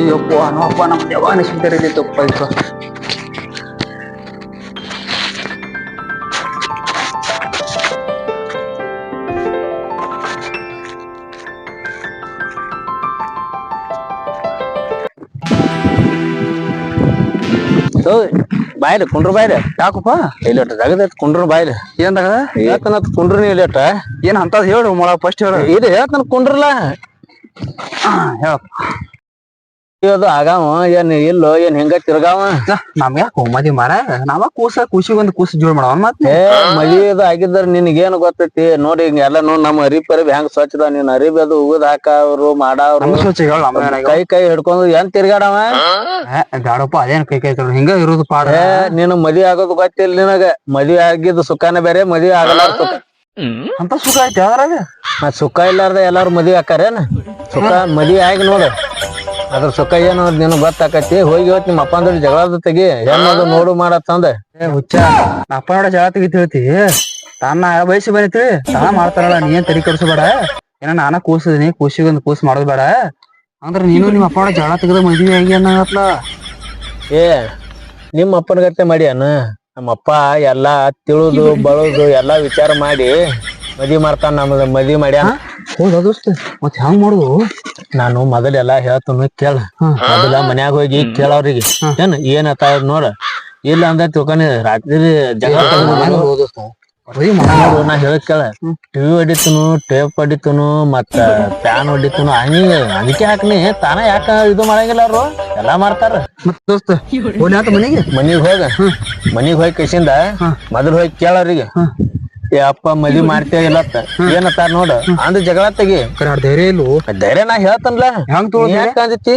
ಅಯ್ಯಪ್ಪ ನೋಪ್ಪ ನಮ್ಮ ದೇವಾನ ಸಿಗ್ತಾರಿದ್ದಪ್ಪ ಇದು ಬಾಯ್ಲಿ ಕುಂಡ್ರ ಬಾಯ್ಲಿ. ಯಾಕಪ್ಪ? ಇಲ್ಲಟ ಜಗದೈತ್ ಕುಂಡ್ರ ಬಾಯ್ಲಿ. ಏನ್ದಾಗ ಹೇಳ್ತಾನ ಕುಂಡ್ರ ಇಲ್ಲಟ ಏನ್ ಅಂತದ್ ಹೇಳು ಮೊಳ ಫಸ್ಟ್ ಹೇಳು. ಇದು ಹೇಳ್ತಾನ ಕುಂಡ್ರಲ್ಲ. ಹೇಳಪ್ಪ. ಅದು ಆಗಾವ ಏನ್ ಇಲ್ಲೋ ಏನ್ ಹೆಂಗ ತಿರ್ಗಾವ? ನಮ್ಗೆ ಯಾಕೆ ಮದಿ ಮಾರ ನಾವ ಕೂಸ ಖುಷಿಗೊಂದು ಕೂಸ ಜೋಡ್ ಮಾಡವ ಮತ್ತೆ? ಏ ಮದ್ವಿ ಅದು ಆಗಿದ್ರ ನಿನಗೇನು ಗೊತ್ತೈತಿ? ನೋಡಿ ಹಿಂಗ ಎಲ್ಲ ನೋಡ್ ನಮ್ಮ ಅರಿಬ್ ಅರಿಬ್ ಹೆಂಗ್ ಸ್ವಚ್ಛದ ನೀನ್ ಅರಿಬ್ ಅದು ಉಗದ್ ಹಾಕವ್ರು ಮಾಡವ್ರು. ಕೈ ಕೈ ಹಿಡ್ಕೊಂಡು ಏನ್ ತಿರ್ಗಾಡವ? ಗಾಡಪ್ಪ ಅದೇನ್ ಕೈ ಕೈ ಹಿಂಗ ಇರೋದು ಪಾಡ. ನೀನು ಮದಿ ಆಗೋದು ಗೊತ್ತಿಲ್ಲ ನಿನಗ. ಮದಿ ಆಗಿದ್ ಸುಖಾನ ಬೇರೆ ಮದ್ವಿ ಆಗಲಾರ ಸುಖ. ಅಂತ ಸುಖ ಐತಿ ಅದ್ರಾಗ? ಮತ್ ಸುಖ ಇಲ್ಲಾರ್ದ ಎಲ್ಲಾರು ಮದ್ವಿ ಹಾಕಾರೇನ ಸುಖ ಮದಿ ಆಗಿ ನೋಡು. ಅದ್ರ ಸುಖ ಏನು ಅದ್ ನಿನಗ್ ಗೊತ್ತಾಕತಿ ಹೋಗಿ ಇವತ್ ನಿಮ್ಮ ಜಗಳದ ತೆಗಿ. ಹೆಣ್ಣದು ನೋಡು ಮಾಡತ್ತಂದ ಏ ಹುಚ್ಚ ನಾ ಅಪ್ಪ ನೋಡ ಜಗಳ ತೆಗಿತ ಹೇಳ್ತಿ. ತಾನ ಬಯಸಿ ಬರೀತಿ ತಾನ ಮಾಡ್ತಾರಲ್ಲ ನೀ ಏನ್ ತಲೆ ಕೆಡಿಸ್ಬೇಡ. ಏನ ನಾನ ಕೂಸಿದೀನಿ ಕೂಸಿಗೊಂದು ಕೂಸ್ ಮಾಡೋದ್ ಬೇಡ. ಅಂದ್ರ ನೀನು ನಿಮ್ಮ ಅಪ್ಪ ನೋಡ ಜಗಳ ತೆಗೆದ ಮದ್ವಿ ಆಗಿ ಅನ್ನತ್ಲ ಏ ನಿಮ್ಮ ಅಪ್ಪನ ಮಾಡಿ ಮಾಡ್ಯಾನ ನಮ್ಮಪ್ಪ ಎಲ್ಲಾ ತಿಳಿದು ಬಳದು ಎಲ್ಲಾ ವಿಚಾರ ಮಾಡಿ ಮದ್ವಿ ಮಾಡ್ತಾನ ನಮ್ದ ಮದ್ವಿ ಮಾಡ್ಯಾನ. ಹೌದಾ ದೋಸ್ತ ಮತ್ ಹೆಂಗ್ ಮಾಡುದು? ನಾನು ಮೊದಲೆಲ್ಲಾ ಹೇಳ್ತನು ಕೇಳ. ಮೊದಲ ಮನ್ಯಾಗ ಹೋಗಿ ಕೇಳವ್ರಿಗೆ. ಏನ್ ಏನತ್ತ ನೋಡ. ಇಲ್ಲ ಅಂದ ತಿಳ್ಕೊಂಡಿ ರಾತ್ರಿ ಜಗಳ ನಾ ಹೇಳಕ್ ಕೇಳ. ಟಿವಿ ಹೊಡಿತನು ಟೇಪ್ ಹೊಡಿತನು ಮತ್ತ ಫ್ಯಾನ್ ಹೊಡಿತನು ಹಂಗ ಅದಕ್ಕೆ ಹಾಕ್ನಿ. ತಾನ ಯಾಕ ಇದು ಮಾಡಂಗಿಲ್ಲ ಅವ್ರು? ಎಲ್ಲಾ ಮಾಡ್ತಾರ. ಮತ್ ದೋಸ್ತ ಹೋಲಿ ಆತ ಮನೆಗೆ. ಮನಿಗ್ ಹೋಗ. ಮನಿಗ್ ಹೋಗಿ ಕಸಿಂದ ಮೊದಲ್ ಹೋಗಿ ಕೇಳವ್ರಿಗೆ. ಏ ಅಪ್ಪ ಮದ್ವಿ ಮಾಡ್ತೇವ ಇಲ್ಲತ್ತ ಏನತ್ತಾರ ನೋಡ. ಅಂದ್ ಜಗಳ ತೆಗಿ. ಧೈರ್ಯ ಇಲ್ಲ ಧೈರ್ಯ ನಾ ಹೇಳ್ತನ್ಲ. ಹೆಂಗ್ ಅಂದಿತಿ?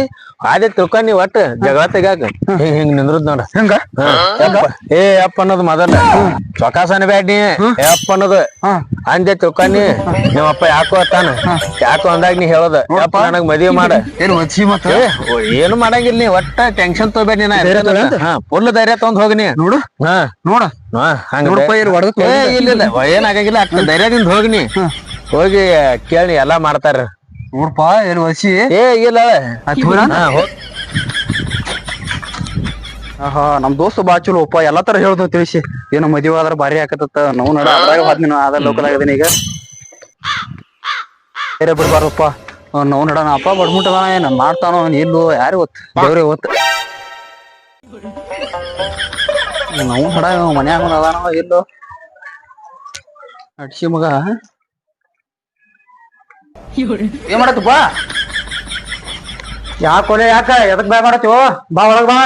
ಅದೇ ತಿಳ್ಕೊಂಡ್ ನೀವ್ ಒಟ್ಟ ಜಗಳ ತೆಗ್ಯಾಕ. ಹಿಂಗ್ ನಿಂದ್ರದ್ ನೋಡ. ಹೆಂಗ. ಏ ಅಪ್ಪ ಅನ್ನೋದು ಮೊದಲ ಚೊಕಾಸನ ಬ್ಯಾಡ್ ನೀ. ಏ ಅಪ್ಪ ಅನ್ನೋದು. ಅಂದೆ ತಿಳ್ಕೊಂಡಿ ನಿಮ್ಮಪ್ಪ ಯಾಕೋ ಅತ್ತಾನ ಯಾಕೋ ಅಂದಾಗ ನೀ ಹೇಳೋದ. ಯಪ್ಪ ನನಗ್ ಮದ್ವಿ ಮಾಡ. ಏನ್ ಮಾಡಂಗಿಲ್ಲ ನೀ. ಒಟ್ಟ ಟೆನ್ಷನ್ ತಗೋಬೇಡ ನೀ ಹಾ ಫುಲ್ ಧೈರ್ಯ ತಗೊಂಡ್ ಹೋಗಿ ನೀ. ನೋಡು. ಹಾ. ನೋಡ. ಹಾ ಹಂಗ ನೋಡಪ್ಪ, ಏನ್ ಹೊಡ್ದತ್ ಏ ಇಲ್ಲ ಇಲ್ಲ ವ- ಏನ್ ಆಗಂಗಿಲ್ಲ ಅಕ್ಕ ಧೈರ್ಯದಿಂದ ಹೋಗಿ ಹೋಗಿ ಕೇಳಿ ಎಲ್ಲಾ ಮಾಡ್ತಾರ. ನೋಡಪ್ಪ ಏನ್ ವಸಿ? ಏ ಇಲ್ಲ ಆಹಾ ನಮ್ ದೋಸ್ತ ಬಾ ಚಲೋ ಒಪ್ಪ ಎಲ್ಲಾ ತರ ಹೇಳ್ದು ತಿಳಿಸಿ. ಏನೋ ಮದುವೆ ಆದ್ರ ಭಾರಿ ಆಕತ್ತ ನಾವು ನಡ ಅದ್ರಾಗ ಹೋದ್ ನೀನು ಅದ ಲೋಕಲ್ ಆಗದೀನಿ ಈಗ. ಬೇರೆ ಬಿಡ್ಬಾರಪ್ಪ ನಾವು ನಡನಪ್ಪ ಬಡ್ಮುಟ್ಟದ ಏನ್ ಮಾಡ್ತಾನೋ ಇಲ್ಲೋ ಎಲ್ಲೋ ಯಾರು ಗೊತ್ತ? ದೇವ್ರೇ ಗೊತ್ತ. ನಾವು ಹಡ ಮನ್ಯಾಗ ಅದಾನೋ ಇಲ್ಲೋ ಅಡ್ಸಿ ಮಗ ಏನ್ ಮಾಡತ್ತಪ್ಪ ಯಾಕೊಲೆ ಯಾಕ ಎದಕ್ ಬಾ ಮಾಡತ್ತೀವೋ ಬಾ ಒಳಗ್ ಬಾ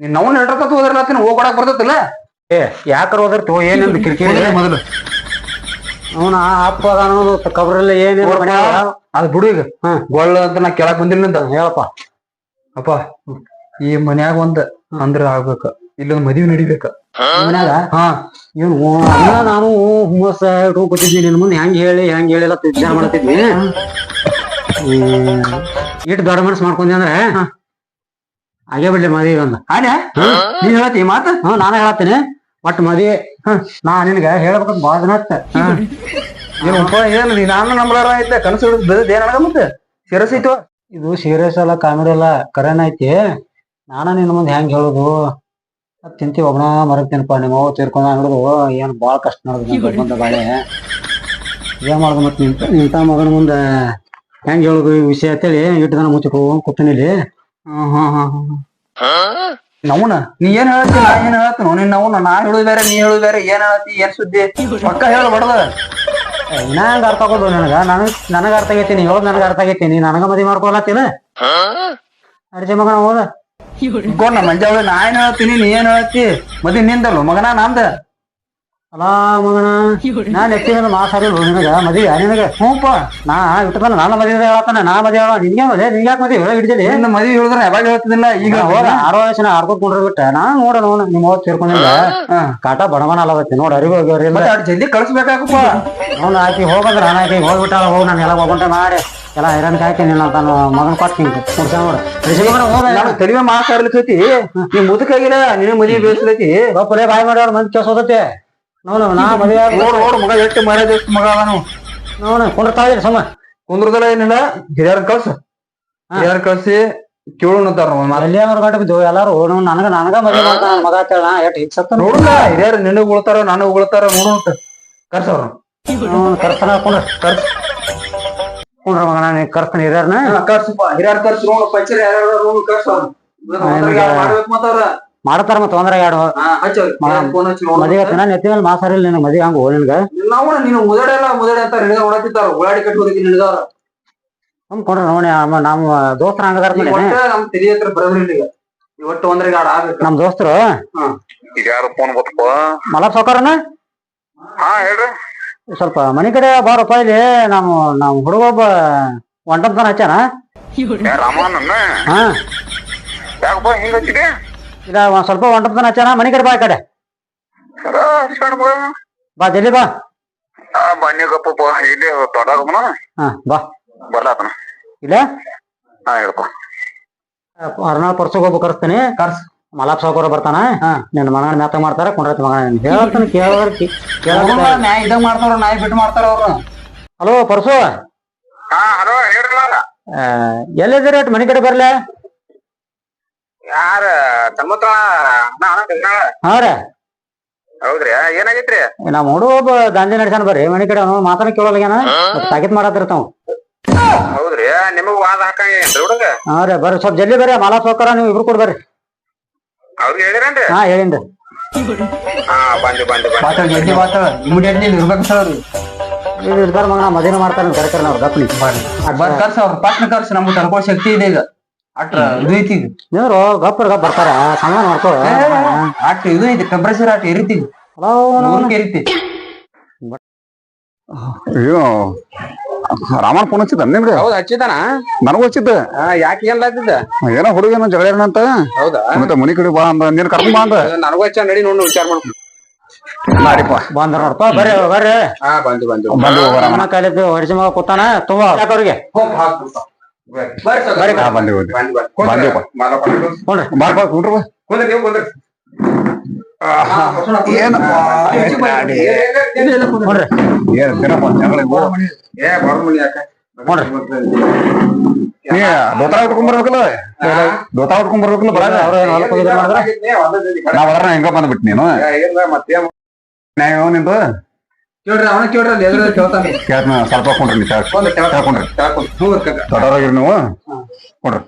ನೀನ್ ನಾವು ನಡ್ರಕತ್ ಹೋದ್ರಲತ್ತಿನ ಹೋಗ್ಕೊಡಕ್ ಬರ್ತೈತಿಲ್ಲ ಏ ಯಾಕರ ಓದಿರ್ತೀವೋ ಏನಿಲ್ಲ ಕಿರಿಕಿರಿ ಮೊದಲು. ಅವನ ಅಪ್ಪ ಅನ್ನೋದು ಕಬ್ರಲ್ಲಿ ಏನಿಲ್ಲ ಮನ್ಯಾಗ ಅದ್ ಬಿಡು ಈಗ ಹ್ಮ್ ಗೊಳ್ಳ ಅಂತ ನಾ ಕೆಳಗ್ ಬಂದಿಲ್ಲ ಹೇಳಪ್ಪ ಅಪ್ಪ ಈ ಮನ್ಯಾಗ ಒಂದ್ ಅಂದ್ರ ಆಗ್ಬೇಕ. ಇಲ್ಲೊಂದ್ ಮದ್ವಿ ನಡಿಬೇಕ. ಮನ್ಯಾಗ? ಹಾ. ಇವನು ನಾನು ಹುಮ್ಮಸ ಇಟ್ಕೊಂಡ್ ಕೂತಿದ್ವಿ ನಿನ್ ಮುಂದೆ ಹೆಂಗ್ ಹೇಳಿ ಹೆಂಗ್ ಹೇಳಿಲ್ಲ ವಿಚಾರ ಮಾಡತ್ತಿದ್ವಿ ಇಟ್ ದೊಡ್ಡ ಮನಸ್ ಮಾಡ್ಕೊಂಡಿ ಅಂದ್ರೆ ಹಾಗೆ ಬಿಡ್ಲಿ ಮದ್ವಿ ಒಂದ್. ಹಾಗೆ? ನೀನ್ ಹೇಳತ್ತಿ ಮಾತ? ಹ್ಮ್ ನಾನು ಹೇಳತ್ತೀನಿ. ಬಟ್ ಮದ್ವಿ ನಾ ನಿನ್ಗ ಹೇಳ್ಬೇಕಂತ ಬಾಳ ದಿನ ಆಯ್ತ. ಏನು ನೀ ನಾನು ನಂಬಲಾರ ಐತೆ. ಕನಸು ಹಿಡಿದು ಏನ್ ಅಣ್ಣ ಮತ್ತೆ ಸೀರಿಯಸ್ ಐತು ಇದು ಸೀರಿಯಸ್ ಅಲ್ಲ ಕಾಮಿಡಿ ಅಲ್ಲ ಕರೆನ ಐತಿ. ನಾನ ನಿನ್ ಮುಂದೆ ಹೆಂಗ್ ಹೇಳುದು? ತಿಂತಿ ಒಬ್ಬನ ತಿನ್ಪ ನಿಮ್ಮ ಅವ್ ತೀರ್ಕೊಂಡ ಹಿಡಿದು ಏನ್ ಬಾಳ ಕಷ್ಟ ನೋಡುದು ಬಾಳೆ. ಏನ್ ಮಾಡುದು ಮತ್ತೆ ನಿಂತ ನಿಂತ ಮಗನ ಮುಂದೆ ಹೆಂಗ್ ಹೇಳುದು ಈ ವಿಷಯ ಅಂತೇಳಿ ಇಟ್ಟದನ ದನ ಮುಚ್ಚಿಕೊಂಡು ಕೂತೀನಿ ಇಲ್ಲಿ. ಹ್ಮ್ ಹ್ಮ್ ಹ್ಮ್ ಹ್ಮ್ ನವನ, ನೀ ಏನ್ ಹೇಳ್ತಿ ನಾ ಏನ್ ಹೇಳ್ತೀನಿ ನೀನ್ ನವನ, ನಾ ಹೇಳುದು ಬೇರೆ, ನೀ ಹೇಳುದು ಬೇರೆ, ಏನ್ ಹೇಳ್ತಿ ಏನ್ ಸುದ್ದಿ? ಪಕ್ಕ ಹೇಳ ಬಡದ. ನಾ ಹಂಗ ಅರ್ಥ ಆಗೋದು ನನಗ? ನನಗ್, ನನಗ ಅರ್ಥ ಆಗೈತಿ, ನೀ ಹೇಳೋದ್ ನನಗ ಅರ್ಥ ಆಗೈತಿ, ನೀ ನನಗ ಮದಿ ಮಾಡ್ಕೊಳತ್ತೀನ? ಅರ್ಜಿ ಮಗನ ಹೋದ. ಗೋಣ ಮಂಜಾವಳಿ ನಾ ಏನ್ ಹೇಳ್ತೀನಿ ನೀ ಏನ್ ಹೇಳ್ತಿ? ಮದಿ ನಿಂದಲ್ಲ ಮಗನ ನಂದ? ಅಲ್ಲ ಮಗನ ನಾನು ಎತ್ತಿನ ಮಾತಾಡಿ ನಿನಗ? ಮದಿ ನಿನಗ? ಹ್ಞೂಪ್ಪ ನಾ ಇಟ್ಟದ ನಾನು ಮದಿ ಹೇಳತ್ತಾನ? ನಾ ಮದಿ ಹೇಳ ನಿನ್ಗೆ ಮದಿ ನಿನ್ಗೆ ಯಾಕೆ ಮದಿ ಹೇಳ ಹಿಡಿದಿಲ್ಲ ನಿನ್ನ ಮದಿ ಹೇಳಿದ್ರೆ ಯಾವಾಗ ಹೇಳ್ತಿದ್ದಿಲ್ಲ? ಈಗ ಹೋದ ಆರೋ ವಯಸ್ಸಿನ ಆರ್ಕೋತ್ ಕೊಂಡ್ರ ಬಿಟ್ಟ. ನಾ ನೋಡ ನೋಡ ನಿಮ್ಮ ಹೋದ್ ಸೇರ್ಕೊಂಡಿಲ್ಲ. ಕಾಟ ಬಡವನ ಅಲ್ಲವತ್ತೆ ನೋಡ ಅರಿವು ಹೋಗ್ಯಾರಿಲ್ಲ ಜಲ್ದಿ ಕಳಿಸ್ಬೇಕಾಗಪ್ಪ. ಅವ್ನು ಆಕಿ ಹೋಗಂದ್ರ ನಾನು ಆಕಿ ಹೋಗ್ಬಿಟ್ಟಾಳ ಹೋಗಿ ನಾನು ಎಲ್ಲ ಹೋಗ್ಕೊಂಡೆ ಮಾಡಿ. ಎಲ್ಲ ಹೈರಾಣ ಹಾಕಿ ನಿನ್ನ ತಾನು ಮಗನ ಕೊಟ್ಟು ಕುಡ್ಸ ನೋಡ ತಲಿವೆ ಮಾತಾಡ್ಲಿಕ್ಕೈತಿ? ನೀ ಮುದುಕಾಗಿಲ್ಲ ನಿನ್ನ ಮದುವೆ ಬೇಯಿಸ್ಲೈತಿ ಬಾಯ್ ಮಾಡ್ಯಾರ ಮಂದಿ ಕೆಲಸ ಹೋದತ್ತೆ ನೋಡು ನಾ ಮದುವೆ ನೋಡು ನೋಡು ಮಗ ಎಷ್ಟು ಮಗ ಅವನು ನೋಡ ಸಮ. ಕುಂದ್ರದಲ್ಲ ಏನಿಲ್ಲ ಹಿರಿಯರ್ ಕಳ್ಸ. ಹಿರಿಯರ್ ಕಳ್ಸಿ ಕೇಳೋಣತ್ತಾರ ಅಲ್ಲಿ ಅವ್ರ ಗಂಟೆ ಎಲ್ಲಾರು ನೋಡ್ ನನಗ ನನಗ ಮದ್ವೆ ಮಾಡ್ತಾನ ಮಗ ಅಂತೇಳ ನಾ ಎಷ್ಟ್ ಹಿಂಗ್ ಸತ್ತ ನೋಡುಲ್ಲ ಹಿರಿಯರು ಉಳ್ತಾರ ನಾನು ಉಳ್ತಾರ ನೋಡೋಣ ಕರ್ಸವ್ರ ಕರ್ತಾನ ಕುಂಡ್ರ ಕರ್ಸ್. ಕುಂಡ್ರ ಮಗ ನಾನು ಹಿರಿಯರ್ನ ಕರ್ಸಪ್ಪ ಹಿರಿಯರ್ ಕರ್ಸಿ ನೋಡು ಪಂಚರ್ ಯಾರು ನೋಡು ಕರ್ಸವ್ರ ಮಾಡ್ಬೇಕು ಮತ್ತವ್ರ ಮಾಡ್ತಾರ ಮತ್ತ ಒಂದ್ರ ಎರಡು ಮದುವೆ ಹಚ್ಚಿ. ನೆತ್ತಿನಲ್ಲಿ ನೆತ್ತಿ ಮೇಲೆ ಮಾಸಾರಿಲ್ಲ ನಿನಗ ಮದುವೆ ಹಂಗ ನಿನ್ಗ ನಾವು ನೀನು ಮುದಡೆ ಎಲ್ಲ ಮುದಡೆ ಅಂತ ಹಿಡಿದ ಹೊಡತಿತ್ತಾರ ಉಳ್ಳಾಡಿ ಕಟ್ಟುವುದಕ್ಕೆ ನಿಲ್ದವ್ರ ಹ್ಮ್ ಕೊಡ್ರಿ ನೋಡಿ ಅಮ್ಮ ನಮ್ಮ ದೋಸ್ತರ ಹಂಗದಾರ ಈಗ ನಮ್ ತಲಿ ಹತ್ರ ಈಗ ಒಟ್ಟು ಆಡ ಆಗ್ಬೇಕು ನಮ್ ದೋಸ್ತರು? ಯಾರು ಫೋನ್ ಮಲಪ್ ಹಾ ಹೇಳ್ರಿ. ಸ್ವಲ್ಪ ಮನಿ ಕಡೆ ಬಾರಪ್ಪ ಇಲ್ಲಿ ನಾವು ನಮ್ ಹುಡುಗ ಒಬ್ಬ ಒಂಟಂತನ ಹಚ್ಚಾನ ಯಾ ರಾಮಣ್ಣನ ಹಾ. ಯಾಕಪ್ಪ ಹಿಂಗ ಹಚ್ಚಿದೆ ಇಲ್ಲ ಒಂದ್ ಸ್ವಲ್ಪ ಒಂಟಂತನ ಹಚ್ಚಾನ ಮನಿ ಕಡೆ. ಬಾ ಈ ಕಡೆ ಬಾ ಜಲ್ದಿ ಬಾ. ಆ ಬನ್ನಿಗಪ್ಪ ಇಲ್ಲಿ ದೊಡ್ಡಾಗಮನ ಹಾ ಬಾ. ಬರ್ಲಾತನ ಇಲ್ಲ? ಹಾ ಹೇಳಪ್ಪ ಅರ್ನಾಳ್ ಪರ್ಸಗ್ ಹೋಗ್ಬೇಕು ಕರ್ಸ್ತೀನಿ. ಕರ್ಸ್. ಮಲಾಪ್ ಸಾವ್ಕಾರ ಬರ್ತಾನ. ನಿನ್ನ ಮಗನ ಮ್ಯಾತ ಮಾಡ್ತಾರ ಕುಂಡ್ರತಿ ಮಗನ. ಹೇಳ್ತಾನೆ ಕೇಳೋರ್ ನ್ಯಾಯ ಇದ್ದಂಗ್ ಮಾಡ್ತಾರ ನಾಯಿ ಬಿಟ್ಟು ಮಾಡ್ತಾರ ಅವರು. Hello purse. ಹಾ ಹಲೋ ಹೇಳ್ರಲ್ಲ ಎಲ್ಲಿದ್ದೀರ ಮನಿ ಕಡೆ ಬರ್ಲ? ಯಾರ ಹಾ ರೀ. ಹೌದ್ರಿ ಏನಾಗೈತ್ರಿ? ನಮ್ಮ ಹುಡುಗ ಒಬ್ಬ ಗಾಂಧಿ ನಡ್ಸಾನ ಬರ್ರಿ ಮನಿ ಕಡೆ ಅವ್ನು ಮಾತಾಡ ಕೇಳೋಲ್ಗೇನ ತಾಕಿತ್ ಮಾಡತ್ತಿರ್ತಾವ ಹೌದ್ರಿ ನಿಮಗ್ ವಾದ ಹಾಕಂಗೇನ್ರಿ ಹುಡುಗ? ಹಾ ರೀ ಬರ್ರಿ ಸ್ವಲ್ಪ ಜಲ್ದಿ ಬರ್ರಿ ಮಾಲಾ ಸೋಕರ ನೀವು ಇಬ್ರು ಕೂಡ ಬರ್ರಿ. ಅವ್ರಿಗೆ ಹೇಳಿರೇನ್ರಿ? ಹಾ ಹೇಳಿನ್ರಿ ಹಾ ಬಂದಿ ಬಂದಿ ಬಂದಿ ಮಾತಾಡ ಜಲ್ದಿ ಮಾತಾಡ. ಇಮಿಡಿಯೇಟ್ಲಿ ಇರ್ಬೇಕು ಸರ್ ಇಲ್ಲಿ ಇರ್ತಾರ ಮಗನ ಮದಿನ ಮಾಡ್ತಾರ ಕರೆಕ್ಟ್ ಅವ್ರು ಗಪ್ನಿ ಬಂದ್ ಕರ್ಸ ಅವ್ರ ಪಟ್ನ ಕರ್ಸ ನಮ್ಗೆ ತಡ್ಕೋ ಶಕ್ತಿ ಇದೆ ಈಗ. ಅಟ್ರ ಇದು ಐತಿ. ಈಗ ಗಪ್ಪರ್ ಗಪ್ ಬರ್ತಾರ. ಸಮಾನ ಮಾಡ್ತಾರ ಅಟ್ ಇದು ಐತಿ. ಟೆಂಪರೇಚರ್ ಅಟ್ ಇರಿತಿ. ಇರಿತಿ. ಅಯ್ಯೋ ರಾಮನ್ ಫೋನ್ ಹಚ್ಚಿದ ನಿಮ್ಗೆ ಹೌದ್ ಹಚ್ಚಿದಾನ ನನಗೂ ಹಚ್ಚಿದ್ದ. ಯಾಕೆ ಏನ್ ಹಚ್ಚಿದ್ದ ಏನೋ ಹುಡುಗ ಏನೋ ಜಗಳ ಅಂತ? ಹೌದಾ? ಮತ್ತೆ ಮನಿ ಕಡೆ ಬಾ ಅಂದ. ನೀನ್ ಕರ್ಕೊಂಡ್ ಬಾ ಅಂದ. ನನಗೂ ಹಚ್ಚ ನಡಿ ನೋಡಿ ವಿಚಾರ ಮಾಡ್ಕೊಂಡು ಮಾಡಿಪ್ಪ. ಬಂದ್ರ ನೋಡ್ಪ ಬರ್ರಿ ಬರ್ರಿ. ಹಾ ಬಂದು ಬಂದು. ಬಂದು ಹೋಗೋ ಹೊಡಿಸಿ ಮಗ ಕೂತಾನ ತುಂಬ ಅವ್ರಿಗೆ. ಬರ್ರಿ ಹಾ, ಬಂದೆ, ಬಂದೆ. ಬಂದೆಪ್ಪ. ನೋಡ್ರಿ ಬಾರ್ ಬಾ ಕುಂಡ್ರ ನೋಡ್ರಿ ಏನ್ ದಿನಪ್ಪ ಜಗಳ ದೋತಾರ ಉಟ್ಕೊಂಡ್ ಬರ್ಬೇಕಲ್ಲ ದೋತಾರ ಉಟ್ಕೊಂಡ್ ಬರ್ಬೇಕಲ್ಲ ಬರಾಗ ಅವ್ರ ಏನ್ ಹೊಲಕ್ ಹೋಗಿದ್ರು ಮಾಡಿದ್ರ ನಾ ಒಳರ ಹೆಂಗ ಬಂದ್ಬಿಟ್ ನೀನು ನ್ಯಾಯ ನಿಂದು ಕೇಳ್ರಿ ಅವನ ಕೇಳ್ರಿ ಅಲ್ಲಿ ಎದುರು ಕೇಳ್ತಾನೆ. ಕೇಳ್ತಾನ ಸ್ವಲ್ಪ ಕೊಂಡ್ರಿ ಕೇಳ್ಕೊಂಡ್ರಿ. ದೊಡ್ಡವ್ರಾಗಿರಿ ನೀವು? ಕೊಂಡ್ರಿ.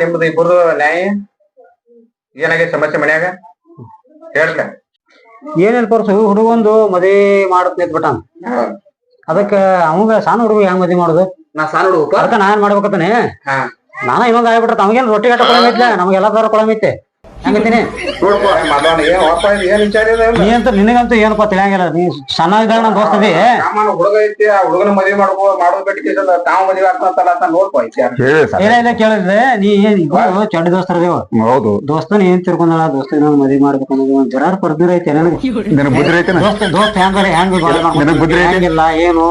ನಿಮ್ದು ಇಬ್ಬರು ನ್ಯಾಯ. ಏನಾಗೈತೆ ಸಮಸ್ಯೆ ಮನ್ಯಾಗ? ಹೇಳ್ಕ ಏನೇನ್ ಪರ್ಸು ಹುಡುಗೊಂದು ಮದ್ವಿ ಮಾಡತ್ ನಿಂತ್ಬಿಟ್ಟಾನ. ಅದಕ್ಕ ಅವಂಗ ಸಣ್ಣ ಹುಡುಗ ಹೆಂಗ್ ಮದ್ವಿ ಮಾಡುದು? ನಾ ಸಾಲ ಹುಡುಗ ಅದಕ್ಕ ನಾ ಏನ್ ಮಾಡ್ಬೇಕತ್ತಾನೆ. ನಾನ ಇನ್ನೊಂದ್ ಆಗ್ಬಿಟ್ಟ ಅವಾಗೇನ್ ರೊಟ್ಟಿ ಗಟ್ಟ ಕೊಳಮೈತ್ಲ ನಮ್ಗೆಲ್ಲ ತರ ಕೊಳಮ ಐತೆ. ಹೆಂಗತೀನಿ? ನೋಡ್ಕೊ ಮದ್ವಾನ ಏನ್ ಇದು ಏನ್ ವಿಚಾರ ಇದೆ ನೀ ಅಂತ ನಿನಗಂತೂ ಏನಪ್ಪ ತಿಳಿಯಂಗಿಲ್ಲ. ನೀ ಸಣ್ಣ ಇದ್ದಾಗ ಸಾಮಾನು ಹುಡುಗ ಐತಿ ಆ ಹುಡುಗನ ಮದ್ವೆ ಮಾಡ್ಕೋ ಮಾಡೋದ್ ಬಿಟ್ಟು ತಾವು ಮದ್ವೆ ಆಗ್ತಾನಂತಲ್ಲ ಅಂತ ನೋಡ್ಕೊ ವಿಚಾರ ಹೇಳಿ ಸರ್. ಇಲ್ಲ ಇಲ್ಲ ಕೇಳಿದ್ರೆ ನೀ ಏನ್ ಚಂಡ ಚಂಡಿ ದೋಸ್ತರದೇವ ಹೌದು. ದೋಸ್ತನ ಏನ್ ತಿರ್ಕೊಂಡಳ ದೋಸ್ತ ನಾನು ಮದ್ವಿ ಮಾಡ್ಬೇಕು ಅನ್ನೋದು ಒಂದ್ ಜರಾರ್ ಪರ್ದಿರ ಐತೆ ನನಗೆ. ಬುದ್ಧಿ ದೋಸ್ತ ದೋಸ್ತ ಹೆಂಗ ಹೆಂಗ್ ನಿನಗ್ ಬುದ್ಧಿ ಏನು?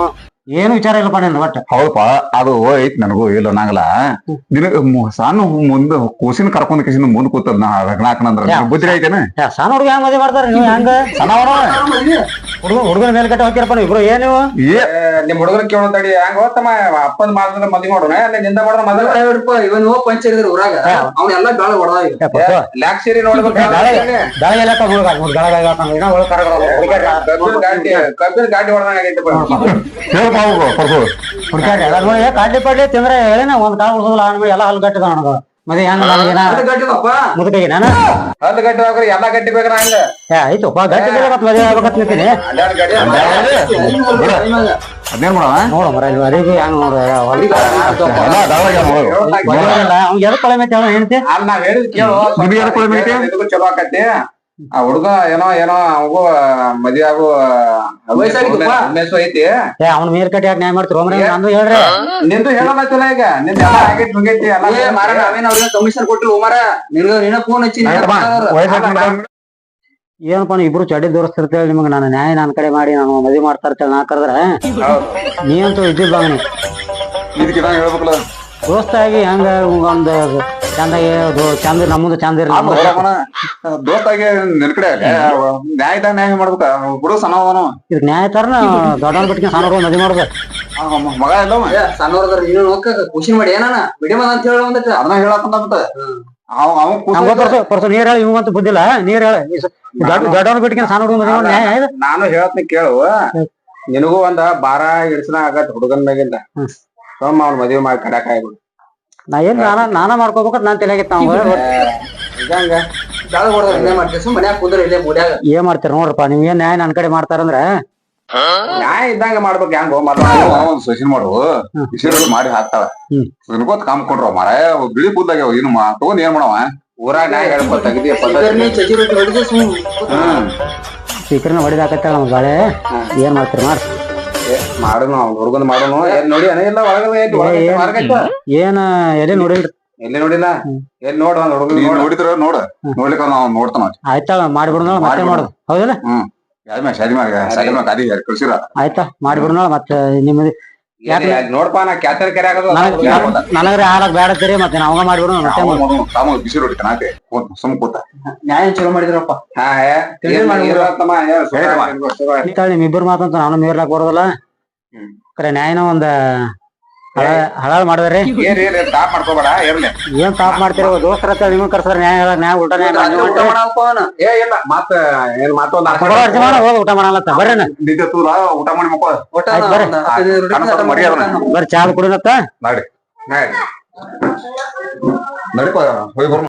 ಏನು ವಿಚಾರ ಇಲ್ಲಪ್ಪ ನಿನ್ ಒಟ್ಟ? ಹೌದಪ್ಪ ಅದು ಐತ್ ನನಗೂ ಇಲ್ಲ ನಂಗಲ್ಲ. ನಿನಗ ಸಣ್ಣ ಮುಂದ ಕೂಸಿನ ಕರ್ಕೊಂಡ್ ಕಿಸಿನ ಮುಂದ್ ಕೂತದ್ ನಾ ಯಾ. ಬುದ್ಧಿ ಐತೇನ? ಸಣ್ಣ ಹುಡುಗ ಹೆಂಗ್ ಮದ್ವೆ ಮಾಡ್ತಾರ ನೀವು ಹೆಂಗ? ಹುಡುಗ ಹುಡುಗನ ಮೇಲೆ ಕಟ್ಟ ಹೋಗ್ತಿರಪ್ಪ ನೀವು ಇಬ್ರು ಏನ್ ನೀವು? ಏ. ನಿಮ್ ಹುಡುಗನ ಕೇಳೋ ತಡಿ ಹಂಗ ಹೋತಮ್ಮ ಅಪ್ಪನ ಮಾಡಿದ್ರೆ ಮದ್ವೆ ಮಾಡೋಣ. ಇಲ್ಲ ನಿಂದ ಮಾಡೋಣ ಮದ್ವೆ. ಇವನ್ ಹೋಗ್ ಪಂಚ ಹಿಡಿದ್ರು ಊರಾಗ. ಅವನೆಲ್ಲ ಗಾಳ ಹೊಡೆದ ಈಗ ಏ, ಪರ್ಸು, ಲ್ಯಾಕ್ ಸೀರೆ ನೋಡ್ಬೇಕು ಗಾಳಿ ಎಲ್ಲ ಹುಡುಗ ಮೂರ್ ಗಾಳ ಗಾಳಿ ಹಾಕೊಂಡ್ ಏನೋ ಒಳಗ್ ಕರ್ಕೊಂಡ್ ಹೋಗ್ತಾರೆ. ಕಬ್ಬಿನ ಗಾಡಿ ಕಬ್ಬಿನ ಗಾಡಿ ಹೊಡೆದಂಗ ಆಗೈತೆ ಹೇಳಪ್ಪ ಹೋಗು ಪರ್ಸು ಹುಡ್ಕ್ಯಾಡ್ರಿ ಅದ್ ನೋಡಿ ಕಾಡ್ಲಿ ಪಾಡ್ಲಿ ತಿಂದ್ರೆ ಹೇಳಿನ ಒಂದ್ ಕಾಳು ಉಳ್ಸೋದಿಲ್ಲ ಆಮೇಲೆ ಎಲ್ಲ ಹಲ್ಲು ಗಟ್ಟಿದ ನನಗ. ಹೆಂಗ್ ನನಗೇನ ಅದು ಗಟ್ಟಿದಪ್ಪ ಮುದುಕಿಗೆ ನಾನು? ಗಟ್ಟಿ ಎಲ್ಲಾ ಗಟ್ಟಿ ಬೇಕ್ರ ಹಂಗ? ಏ ಆಯ್ತಪ್ಪ ಗಟ್ಟಿ ಬೇರೆ ಮತ್ತ್ ಮದ್ವೆ ಆಗ್ಬೇಕಂತ ನಿಂತೀನಿ ಅಡ್ಡಾಡ್ ಮಾಡವ ನೋಡು ಮರ ಇಲ್ಲಿ ಹೆಂಗ್ ನೋಡು ಎಲ್ಲ ದಾಳಾಗ್ಯಾವ ನೋಡು. ಅವ್ನ್ ಎದಕ್ ಕೊಳೆ ಮೇತ್ ಹೇಳ ಹೇಳ್ತಿ ಅಲ್ಲಿ ನಾವ್ ಹೇಳಿದ್ ಕೇಳು. ನಿಮ್ಗೆ ಯಾರ್ ಕೊಳೆ? ಇದಕ್ಕೂ ಚಲೋ ಆ ಹುಡುಗ ಏನೋ ಏನೋ ಅವಗೂ ಮದ್ವೆ ಆಗೋ. ಉಮೇಶು ಐತಿ. ಏ ಅವ್ನ ಮೇರ್ ಕಟ್ಟಿ ಯಾಕೆ ನ್ಯಾಯ ಮಾಡ್ತೀರಿ? ಒಮ್ಮೆ ನಂದು ಹೇಳ್ರಿ. ನಿಂದು ಹೇಳಲ್ಲ ಈಗ? ನಿಂದ ಎಲ್ಲ ಆಗೈತಿ ಮುಗೈತಿ ಎಲ್ಲ ಮಾರ ನಾವೇನ್ ಅವ್ರಿಗೆ ಕಮಿಷನ್ ಕೊಟ್ಟಿಲ್ಲ ಉಮಾರ. ನಿನ್ಗ ನಿನ್ನ ಫೋನ್ ಹಚ್ಚಿ ಏನಪ್ಪ ಇಬ್ರು ಚಡಿ ದೋರಿಸ್ತಿರ್ತೇಳಿ ನಿಮಗೆ ನಾನು ನ್ಯಾಯ ನನ್ನ ಕಡೆ ಮಾಡಿ ನಾನು ಮದ್ವೆ ಮಾಡ್ತಾ ಇರ್ತೇಳಿ ನಾ ಕರೆದ್ರೆ? ನೀ ಅಂತೂ ಇದ್ದಿಲ್ಲ ಅವನಿ ಇದಕ್ಕೆ ಹೇಳ್ಬೇಕಲ್ಲ. ದೋಸ್ತ ಆಗಿ ಹೆಂಗ ಒಂದ್ ಚಂದಾಗಿ ದೋ- ಚಂದ ನಮ್ಮದು ಚಂದ ಇರ್ಲಿ. ದೋಸ್ತಾಗಿ ನಿನ್ ಕಡೆ ನ್ಯಾಯದಾಗ ನ್ಯಾಯ ಮಾಡ್ಬೇಕ. ಹುಡುಗ ಸಣ್ಣ ಅವನು. ಇದಕ್ ನ್ಯಾಯ ತರನ ದೊಡ್ಡವನ್ ಬಿಟ್ಟು ಸಣ್ಣ ಮದ್ವೆ ಮಾಡ್ಬೇಕು. ಮಗ ಎಲ್ಲ ಸಣ್ಣವ್ರದ್ರ ನೀನು ನೋಕ ಖುಷಿ ಮಾಡಿ ಏನಾನ? ಬಿಡಿ ಮದ ಅಂತ ಹೇಳ ಒಂದಟ ಅದನ್ನ ಹೇಳತ್ತಂತ ಅವ ಅವ ಪರ್ಸು ನೀರ್ ಹೇಳ ಇವಂತ ಬುದ್ಧಿಲ್ಲ ನೀರ್ ಹೇಳ. ದೊಡ್ಡವನ್ ಬಿಟ್ಟಿಗೆ ಸಣ್ಣ ಹುಡುಗ ಮದುವೆ ಮಾಡಿ ನ್ಯಾಯ ನಾನು ಹೇಳತ್ನ ಕೇಳು. ನಿನಗೂ ಒಂದ ಬಾರ ಇಡ್ಸನ ಆಗತ್ ಹುಡುಗನ್ ಮ್ಯಾಗಿಂದ. ಅವ್ನ ಮದ್ವೆ ಮಾಡಿ ಕಡ್ಯಾಕ ಆಗ್ಬಿಡು ನಾ ಏನ್ ನಾನ ನಾನ ಮಾಡ್ಕೋಬೇಕ ನಾನ್ ತಲೆಗೆ ಇದಂಗ ಜಾಗ ಹೊಡೆದ್ರೆ ಇಲ್ಲೇ ಮಾಡ್ತೀವಿ ಸುಮ್ಮನೆ ಮನ್ಯಾಗ ಕುಂದ್ರ ಇಲ್ಲೇ ಮೂಡ್ಯಾಗ. ಏನ್ ಮಾಡ್ತೀರ ನೋಡ್ರಪ್ಪ ನಿಮ್ಗೆ ಏನ್ ನ್ಯಾಯ ನನ್ ಕಡೆ ಮಾಡ್ತಾರಂದ್ರ? ನ್ಯಾಯ ಇದ್ದಂಗ ಮಾಡ್ಬೇಕು ಹೆಂಗೋ ಒಂದ್ ಸೊಸಿನ್ ಮಾಡು ಮಾಡಿ ಹಾಕ್ತಾಳ. ಹ್ಮ್. ಅನ್ಕೋತ ಕಾಮ್ ಕೊಡ್ರ ಮಾರ ಬಿಳಿ ಕೂದಾಗ ಏನು ಮಾ ತಗೊಂಡ್ ಏನ್ ಮಾಡವ? ಊರಾಗ ನ್ಯಾಯ ಹೇಳ್ಕೊ ತೆಗ್ದಿ ಸ್ಪೀಕರ್ನ ಹೊಡಿದಾಕತ್ತಾಳ ಬಾಳೆ. ಏನ್ ಮಾಡ್ತೀರಿ ಮಾಡ್ ಮಾಡೋನು ಅವ್ನ ಹುಡುಗನ್ ಮಾಡೋಣ ಎಲ್ಲಿ ನೋಡಿ ಅನೇ ಇಲ್ಲ ಒಳಗದ ಹೊರಗೈತೆ ಏನ್? ಎಲ್ಲಿ ನೋಡಿಲ್ರಿ ಎಲ್ಲಿ ನೋಡಿಲ್ಲ? ಎಲ್ಲಿ ನೋಡ ಒಂದ್ ಹುಡುಗನ್ ನೀನ್ ನೋಡು. ನೋಡಿದ್ರ ನೋಡ. ನೋಡ್ಲಿಕ್ಕ ನಾವ್ ನೋಡ್ತಾನ ಆಯ್ತಾ ಮಾಡ್ಬಿಡ್ನೋಳ ಮತ್ತೆ ಮಾಡ್ಬಿಡು. ಮಾಡೋದು. ಹೌದಿಲ್ಲ? ಹ್ಮ್. ಸರಿ ಮ್ಯಾಗ ಸರಿ ಮ್ಯಾಗ ಅದೇ ಕಳ್ಸಿರ. ಆಯ್ತಾ ಮಾಡ್ಬಿಡ್ನೋಳ ಮತ್ತೆ ನಿಮ್ಮದಿ ನೋಡ್ಪಾ ನಾ ಕ್ಯಾಚರ್ ಕೆರೆ ಆಗದು ನನಗ್ರೆ ಅಂತೀರಿ ಮತ್ತೆ. ತಾಮ ಬಿಸಿ ರೊಟ್ಟಿ ಕನಾಕೆ ಸುಮ್ ಕೂತ ನ್ಯಾಯ ಚಲೋ ಮಾಡಿದ್ರಪ್ಪ. ಮಾತಂತ ನಾನು ಮೀರ್ಲಾಕ್ ಬರೋದಲ್ಲ. ಕರೆ ನ್ಯಾಯನ ಒಂದ ಹಳ- ಹಳಾಳ್ ಮಾಡಿದ್ರಿ ಏನ್ ಏನ್ ಏನ್ ತಾಪ್ ಮಾಡ್ಕೋಬೇಡ ಇರ್ಲಿ. ಏನ್ ತಾಪ್ ಮಾಡ್ತೀರ ದೋಸ್ತರ ಹತ್ರ ನಿಮ್ಗೆ ಕರ್ಸರ ನ್ಯಾಯ ಇಲ್ಲ ನ್ಯಾಯ ಊಟ ನ್ಯಾಯ ಮಾಡಿ ಊಟ ಏ ಇಲ್ಲ ಮತ್ತ ಏನ್ ಮತ್ತೊಂದ್ ಅರ್ಜಿ ಮಾಡ ಹೋಗ ಊಟ ಮಾಡಲತ್ತ ಬರ್ರಿ ತೂರ ಊಟ ಮಾಡಿ ಮಕ್ಕಳ. ಊಟ ಬರ್ರಿ. ಮರಿ ಚಾ ಕುಡಿನತ್ತ? ನಡಿ. ನಡಿ. ನಡಿಪ ಹೋಗಿ ಬರೋಣ